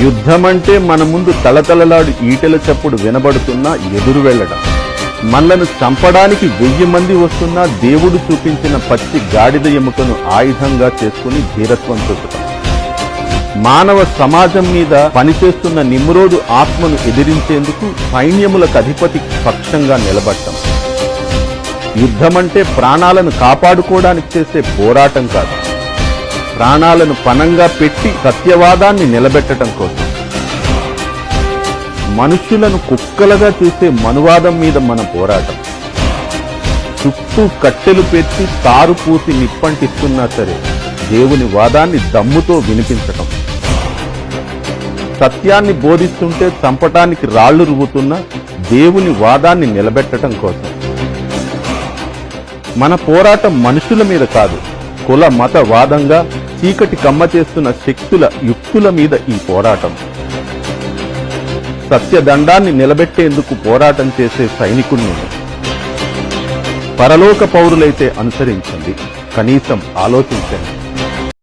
యుద్ధమంటే మన ముందు తలతలలాడు ఈటెల చప్పుడు వినబడుతున్నా ఎదురు వెళ్ళడం. మనలను చంపడానికి వెయ్యి మంది వస్తున్నా దేవుడు చూపించిన పచ్చి గాడిద ఎముకను ఆయుధంగా చేసుకుని ధీరత్వం చూపటం మానవ సమాజం మీద పనిచేస్తున్న నిమ్రోడు ఆత్మను ఎదిరించేందుకు సైన్యములకు అధిపతి పక్షంగా నిలబడటం యుద్ధమంటే ప్రాణాలను కాపాడుకోవడానికి చేసే పోరాటం కాదు. ప్రాణాలను పనంగా పెట్టి సత్యవాదాన్ని నిలబెట్టడం కోసం. మనుషులను కుక్కలుగా చూసే మనువాదం మీద మన పోరాటం. చుట్టూ కట్టెలు పెట్టి తారు పూసి నిప్పంటిస్తున్నా సరే దేవుని వాదాన్ని దమ్ముతో వినిపించటం. సత్యాన్ని బోధిస్తుంటే చంపటానికి రాళ్ళు రువ్వుతున్న దేవుని వాదాన్ని నిలబెట్టడం కోసం. మన పోరాటం మనుషుల మీద కాదు కుల మత వాదంగా చీకటి కమ్మ చేస్తున్న శక్తుల యుక్తుల మీద ఈ పోరాటం. సత్యదండాన్ని నిలబెట్టేందుకు పోరాటం చేసే సైనికుణ్ణి పరలోక పౌరులైతే అనుసరించండి. కనీసం ఆలోచించండి.